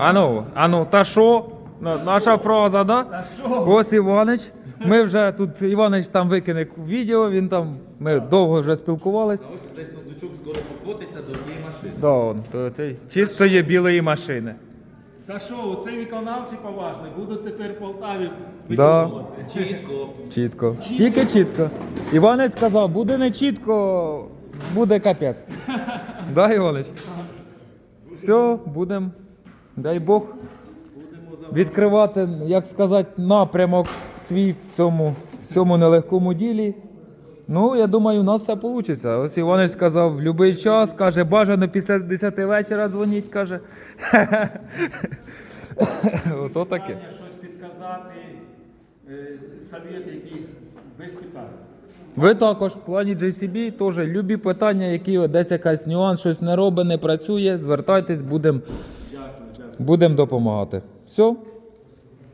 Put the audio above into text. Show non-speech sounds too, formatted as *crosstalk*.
Ану, ану, та що? На- Наша фраза, да? Та що? Ось Іванич. Ми вже тут Іванич там викине відео, він там. Ми довго вже спілкувались. А ось цей сундучок скоро покотиться до тієї машини. Да, он, то цей чистої білої машини. Та що, оце виконавці поважні, будуть тепер в Полтаві Да. виконувати. Чітко. Чітко. Тільки чітко. Іванець сказав, буде не чітко, буде капець. *laughs* Да, Іванич? Все, будемо, дай Бог, відкривати, як сказати, напрямок свій в цьому, в цьому нелегкому ділі. Ну, я думаю, у нас все вийде. Ось Іванець сказав, в будь-який час, каже, бажано після 10 вечора дзвоніть, каже. *laughs* Ото таке. Щось підказати, е, совет якийсь без питань. Ви також в плані JCB теж любі питання, які десь якась нюанс, щось не робить, не працює, звертайтесь, будемо Дякую, дякую. будем допомагати. Все,